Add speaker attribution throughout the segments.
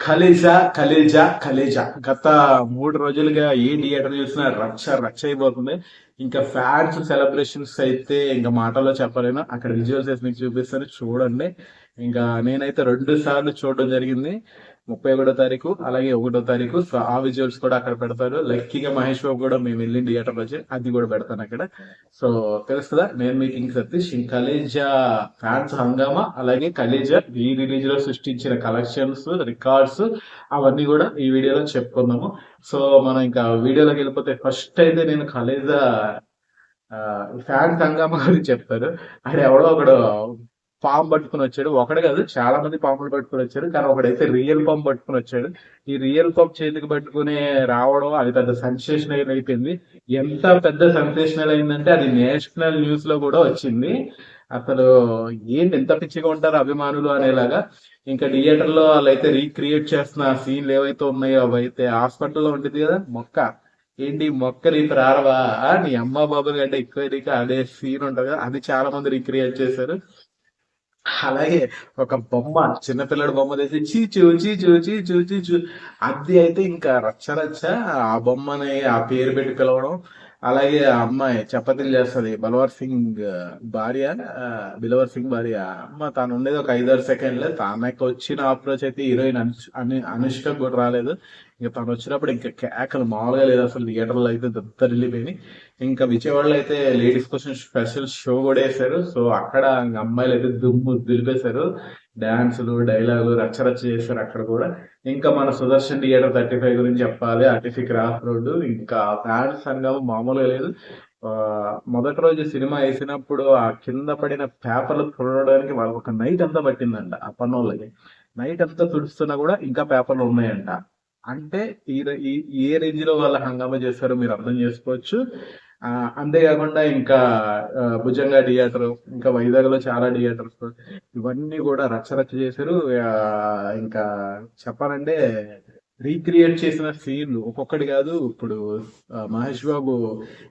Speaker 1: కలేజా కలేజా కలేజా. గత మూడు రోజులుగా ఏ థియేటర్ చూసినా రచ్చ రచ్చ అయిపోతుంది. ఇంకా ఫ్యాన్స్ సెలబ్రేషన్స్ అయితే ఇంకా మాటల్లో చెప్పలేను. అక్కడ విజువల్స్ మీకు చూపిస్తాను. చూడండి. ఇంకా నేనైతే రెండు సార్లు చూడడం జరిగింది. ముప్పై ఒకటో తారీఖు అలాగే ఒకటో తారీఖు సో ఆ విజువల్స్ కూడా అక్కడ పెడతారు. లక్కీగా మహేష్ బాబు కూడా మేము వెళ్ళిన థియేటర్ వచ్చి అది కూడా పెడతాను అక్కడ. సో తెలుసు కదా నేను మీ కింగ్ సతీష్ కలేజా ఫ్యాన్స్ హంగామా అలాగే కలేజా ఈ రిలీజ్లో సృష్టించిన కలెక్షన్స్ రికార్డ్స్ అవన్నీ కూడా ఈ వీడియోలో చెప్పుకుందాము. సో మనం ఇంకా వీడియోలోకి వెళ్ళిపోతే ఫస్ట్ అయితే నేను కలేజా ఫ్యాన్స్ హంగామా గురించి చెప్తారు అది ఎవడో ఒకడు పాము పట్టుకుని వచ్చాడు. ఒకడు కాదు చాలా మంది పాములు పట్టుకుని వచ్చారు. కానీ ఒకడైతే రియల్ పాము పట్టుకుని వచ్చాడు. ఈ రియల్ పాము చేతికి పట్టుకుని రావడం అది పెద్ద సెన్సేషనల్ అయిపోయింది. ఎంత పెద్ద సెన్సేషనల్ అయిందంటే అది నేషనల్ న్యూస్లో కూడా వచ్చింది. అసలు ఏంటి ఎంత పిచ్చిగా ఉంటారు అభిమానులు అనేలాగా. ఇంకా థియేటర్లో వాళ్ళైతే రీక్రియేట్ చేస్తున్న సీన్లు ఏవైతే ఉన్నాయో అవైతే హాస్పిటల్లో ఉంటుంది కదా మొక్క. ఏంటి మొక్క రీతి నీ అమ్మ బాబు కంటే ఎక్కువ నీకు అదే సీన్ ఉంటుంది కదా అది చాలా మంది రీక్రియేట్ చేశారు. అలాగే ఒక బొమ్మ చిన్నపిల్లడు బొమ్మ తెచ్చి చూచి చూచి చూచి చూ. అది అయితే ఇంకా రచ్చ రచ్చ. ఆ బొమ్మని ఆ పేరు పెట్టి పిలవడం అలాగే ఆ అమ్మాయి చపాతీలు చేస్తది. బలవర్ సింగ్ భార్య బిలవర్ సింగ్ భార్య. అమ్మ తాను ఉండేది ఒక ఐదారు సెకండ్లే. తానకి వచ్చిన అప్రోచ్ అయితే హీరోయిన్ అను అనుష్క కూడా రాలేదు. ఇంకా తను వచ్చినప్పుడు ఇంకా కేకలు మామూలుగా లేదు అసలు. థియేటర్లో అయితే దత్తరిల్లిపోయినాయి ఇంకా విజయవాడలో అయితే లేడీస్ కోసం స్పెషల్ షో కూడా వేశారు. సో అక్కడ ఇంకా అమ్మాయిలు అయితే దుమ్ము దులిపేశారు. డాన్సులు డైలాగులు రచ్చరచ్చ చేస్తారు అక్కడ కూడా. ఇంకా మన సుదర్శన్ థియేటర్ థర్టీ ఫైవ్ గురించి చెప్పాలి. ఆర్టీసీ క్రాస్ రోడ్డు ఇంకా ఫ్యాన్స్ సంఘం మామూలుగా లేదు. మొదటి రోజు సినిమా వేసినప్పుడు ఆ కింద పడిన పేపర్లు తుడవడానికి వాళ్ళకి ఒక నైట్ అంతా పట్టిందంట ఆ పన్నోళ్ళకి నైట్ అంతా తుడుస్తున్నా కూడా ఇంకా పేపర్లు ఉన్నాయంట. అంటే ఈ ఏ రేంజ్లో వాళ్ళు హంగామా చేస్తారో మీరు అర్థం చేసుకోవచ్చు. అంతేకాకుండా ఇంకా భుజంగ భుజంగా థియేటర్ ఇంకా వైజాగ్లో చాలా థియేటర్స్ ఇవన్నీ కూడా రచ్చ రచ్చ చేశారు. ఇంకా చెప్పాలంటే రీక్రియేట్ చేసిన సీన్లు. ఒక్కొక్కటి కాదు ఇప్పుడు మహేష్ బాబు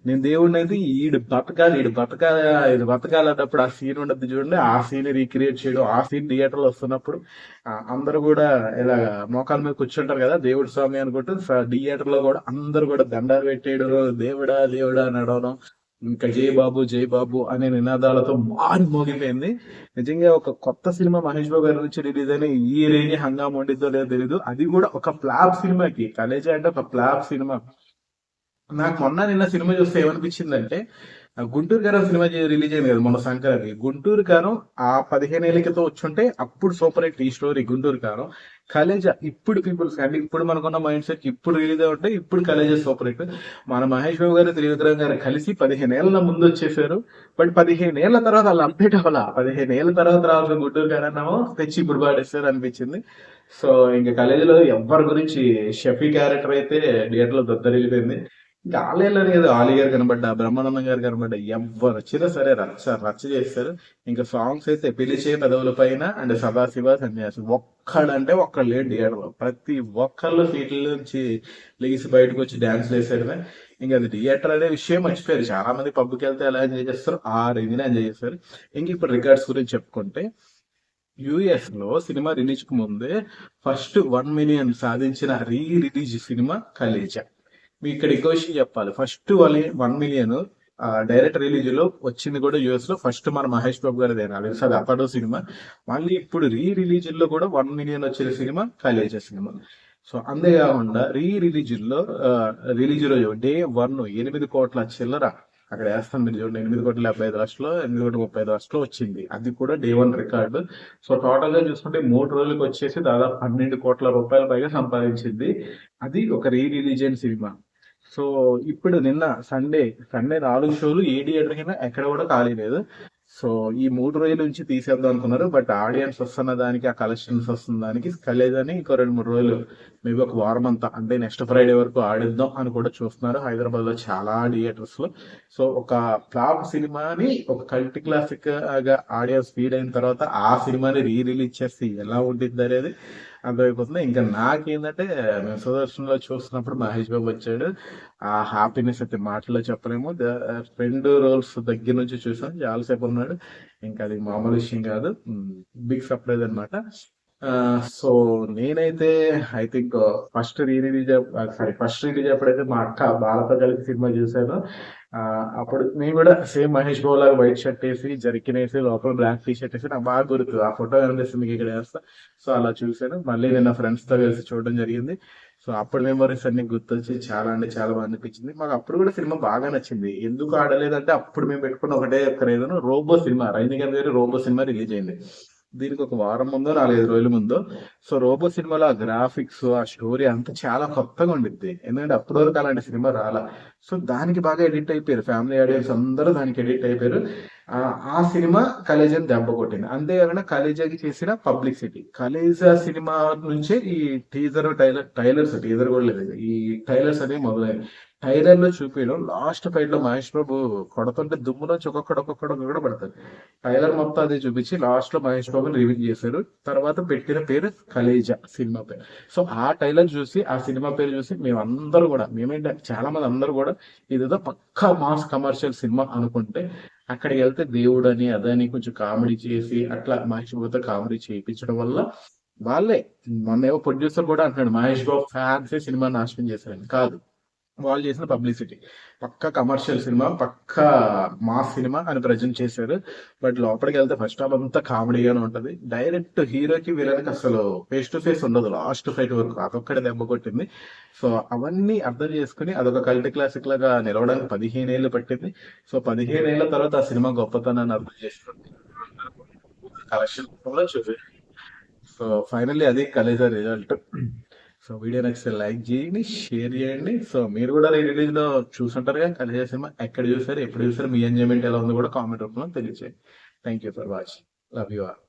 Speaker 1: నేను దేవుడిని అయితే ఈడు బతకాలి ఈడు బతకాలి ఇది బతకాలి అన్నప్పుడు ఆ సీన్ ఉండదు చూడండి. ఆ సీన్ రీక్రియేట్ చేయడం ఆ సీన్ థియేటర్లో వస్తున్నప్పుడు అందరు అందరూ కూడా ఇలా మోకాల మీద కూర్చుంటారు కదా దేవుడు స్వామి అనుకుంటూ థియేటర్లో కూడా అందరూ కూడా దండాలు పెట్టేయడం దేవుడా దేవుడా అని అడవడం. ఇంకా జై బాబు జై బాబు అనే నినాదాలతో మారి మోగిపోయింది. నిజంగా ఒక కొత్త సినిమా మహేష్ బాబు గారి నుంచి రిలీజ్ అయిన ఈ రేంజ్ హంగామా ఉండిద్దో లేదో తెలియదు అది కూడా ఒక ఫ్లాప్ సినిమాకి. కలేజా అంటే ఒక ప్లాప్ సినిమా. నాకు మొన్న నిన్న సినిమా చూస్తే ఏమనిపించిందంటే గుంటూరు గారం సినిమా రిలీజ్ అయింది కదా మొన్న సంక్రాంతి. గుంటూరు గారం ఆ పదిహేను ఏళ్ళ క్రితం వచ్చుంటే అప్పుడు సూపర్ హిట్ ఈ స్టోరీ గుంటూరు గారం కలేజా ఇప్పుడు పీపుల్స్ అంటే ఇప్పుడు మనకున్న మైండ్ సెట్ ఇప్పుడు రిలీజ్ అవుతుంటే ఇప్పుడు కలేజా సూపర్ హిట్. మన మహేష్ బాబు గారు త్రివిక్రమ్ గారు కలిసి పదిహేను ఏళ్ళ ముందు వచ్చేసారు. బట్ పదిహేను ఏళ్ళ తర్వాత వాళ్ళు అప్డేట్ అవ్వాలా? పదిహేను ఏళ్ళ తర్వాత రావాల్సిన గుంటూరు గారన్నామో తెచ్చి ఇప్పుడు పాడేస్తారు అనిపించింది. సో ఇంకా కాలేజీలో ఎవరి గురించి షఫీ క్యారెక్టర్ అయితే థియేటర్లో దొద్దరిల్లిపోయింది. ఇంకా ఆలయాలని లేదు ఆలి గారు కనబడ్డా బ్రహ్మానందం గారు కనబడ్డా ఎవరు వచ్చినా సరే రచ్చ రచ్చ చేస్తారు. ఇంకా సాంగ్స్ అయితే పిలిచే పెదవుల పైన అండ్ సదాశివ సన్యాసి. ఒక్కడంటే ఒక్కడు లేడు థియేటర్ ప్రతి ఒక్కళ్ళు సీట్ల నుంచి లెగిసి బయటకు వచ్చి డాన్స్ వేసారు ఇంకా అది థియేటర్ అనే విషయం మర్చిపోయారు. చాలా మంది పబ్కి వెళ్తే ఎలా ఎంజాయ్ చేస్తారు. ఆ రేంజ్ని ఎంజాయ్ చేస్తారు. ఇంక ఇప్పుడు రికార్డ్స్ గురించి చెప్పుకుంటే యుఎస్లో సినిమా రిలీజ్కు ముందే ఫస్ట్ వన్ మిలియన్ సాధించిన రీ రిలీజ్ సినిమా కలేజా మీ ఇక్కడ ఇంకో విషయం చెప్పాలి. ఫస్ట్ వన్ మిలియన్ డైరెక్ట్ రిలీజ్లో వచ్చింది కూడా యుఎస్లో ఫస్ట్ మన మహేష్ బాబు గారి దేనాలి అది అప్పడో సినిమా. మళ్ళీ ఇప్పుడు రీ రిలీజ్లో కూడా వన్ మిలియన్ వచ్చిన సినిమా కలేజా సినిమా సో అంతేకాకుండా రీ రిలీజ్లో రిలీజ్ రోజు డే వన్ ఎనిమిది కోట్ల చిల్లర అక్కడ వేస్తాను మీరు చూడండి. ఎనిమిది కోట్ల యాభై ఐదు లక్షలు ఎనిమిది కోట్ల ముప్పై ఐదు లక్షలు వచ్చింది. అది కూడా డే వన్ రికార్డు సో టోటల్గా చూసుకుంటే మూడు రోజులకు వచ్చేసి దాదాపు పన్నెండు కోట్ల రూపాయల పైగా సంపాదించింది. అది ఒక రీ రిలీజియన్ సినిమా. సో ఇప్పుడు నిన్న సండే సండే నాలుగు షోలు ఏ థియేటర్ కింద ఎక్కడ కూడా ఖాళీ లేదు. సో ఈ మూడు రోజుల నుంచి తీసేద్దాం అనుకున్నారు. బట్ ఆడియన్స్ వస్తున్న దానికి ఆ కలెక్షన్స్ వస్తున్న దానికి కలేదని ఇంకో రెండు మూడు రోజులు మేబీ ఒక వారం అంతా అంటే నెక్స్ట్ ఫ్రైడే వరకు ఆడిద్దాం అని కూడా చూస్తున్నారు హైదరాబాద్లో చాలా థియేటర్స్లో. సో ఒక ఫ్లాప్ సినిమాని ఒక కల్ట్ క్లాసిక్గా ఆడియన్స్ ఫీడ్ అయిన తర్వాత ఆ సినిమాని రీ రిలీజ్ చేస్తే ఎలా ఉంటుంది అనేది అర్థమైపోతుంది ఇంకా నాకేంటంటే మేము సుదర్శన్లో చూస్తున్నప్పుడు మహేష్ బాబు వచ్చాడు. ఆ హ్యాపీనెస్ అయితే మాటలో చెప్పలేము. రెండు రోల్స్ దగ్గర నుంచి చూసాం. చాలాసేపు ఉన్నాడు. ఇంకా అది మామూలు విషయం కాదు. బిగ్ సర్ప్రైజ్ అన్నమాట. సో నేనైతే I think first re release sorry first release అప్పుడైతే మా అక్క బాలతో కలిసి సినిమా చూశాను. అప్పుడు నేను కూడా సేమ్ మహేష్ బాబు లాగా వైట్ షర్ట్ వేసి జర్కిన్ వేసి లోపల బ్లాక్ టీ షర్ట్ వేసి నాకు బాగా గుర్తు. ఆ ఫోటో కనిపిస్తుంది ఇక్కడ వేస్తా. సో అలా చూశాను. మళ్ళీ నేను నా ఫ్రెండ్స్తో కలిసి చూడడం జరిగింది. సో అప్పుడు మెమరీస్ అన్ని గుర్తొచ్చి చాలా అంటే చాలా బాగా అనిపించింది. మాకు అప్పుడు కూడా సినిమా బాగా నచ్చింది. ఎందుకు ఆడలేదంటే అప్పుడు మేము పెట్టుకున్న ఒకటే ఒక్క రోబో సినిమా. రజనీకాంత్ గారి రోబో సినిమా రిలీజ్ అయింది. దీనికి ఒక వారం ముందో నాలుగైదు రోజుల ముందో సో రోబో సినిమాలో ఆ గ్రాఫిక్స్ ఆ స్టోరీ అంతా చాలా కొత్తగా ఉండిద్ది. ఎందుకంటే అప్పటి వరకు అలాంటి సినిమా రాలా. సో దానికి బాగా ఎడిట్ అయిపోయారు. ఫ్యామిలీ ఆడియన్స్ అందరూ దానికి ఎడిట్ అయిపోయారు. ఆ సినిమా కలేజాని దెబ్బ కొట్టింది. అంతేకాకుండా కలేజాకి చేసిన పబ్లిసిటీ. కలేజా సినిమా నుంచే ఈ టీజర్ టైలర్ టైలర్స్ టీజర్ కూడా లేదు. ఈ టైలర్స్ అనేవి మొదలైనవి. టైలర్లో చూపించడం లాస్ట్ ఫైట్లో మహేష్ బాబు కొడుతుంటే దుమ్ము నుంచి ఒక్కొక్కడు ఒక్కొక్కడు ఒక్కొక్కడు పడతారు టైలర్ మొత్తం అది చూపించి లాస్ట్లో మహేష్ బాబుని రివీల్ చేశారు తర్వాత పెట్టిన పేరు కలేజా సినిమా పేరు. సో ఆ టైలర్ చూసి ఆ సినిమా పేరు చూసి మేమందరూ కూడా మేమేంటే చాలా మంది అందరూ కూడా ఇదేదో పక్కా మాస్ కమర్షియల్ సినిమా అనుకుంటే అక్కడికి వెళ్తే దేవుడు అని అదని కొంచెం కామెడీ చేసి అట్లా మహేష్ బాబుతో కామెడీ చేయించడం వల్ల వాళ్ళే మొన్న ఏవో ప్రొడ్యూసర్ కూడా అంటున్నాడు మహేష్ బాబు ఫ్యాన్సే సినిమా నాశనం చేశారని. కాదు. వాళ్ళు చేసిన పబ్లిసిటీ పక్క కమర్షియల్ సినిమా పక్క మాస్ సినిమా అని ప్రజెంట్ చేశారు. బట్ లోపలికి వెళ్తే ఫస్ట్ హాఫ్ అంతా కామెడీగానే ఉంటది. డైరెక్ట్ హీరోకి వీళ్ళకి అసలు ఫేస్ టు ఫేస్ ఉండదు. లాస్ట్ ఫైట్ వరకు అదొక్కడే దెబ్బ కొట్టింది. సో అవన్నీ అర్థం చేసుకుని అదొక కల్ట్ క్లాసిక్ లాగా నిలవడానికి పదిహేను ఏళ్ళు పట్టింది. సో పదిహేను ఏళ్ళ తర్వాత ఆ సినిమా గొప్పతనాన్ని అర్థం చేసుకుంది. కలెక్షన్ చూపి సో ఫైనల్లీ అది కలేజా రిజల్ట్ సో వీడియో నచ్చితే లైక్ చేయండి షేర్ చేయండి. సో మీరు కూడా రిలీజ్లో చూసుంటారు కదా కలిసి సినిమా ఎక్కడ చూసారు ఎప్పుడు చూసారు మీ ఎంజాయ్మెంట్ ఎలా ఉందో కూడా కామెంట్ రూపంలో తెలియజేయండి. Thank you for watching love you are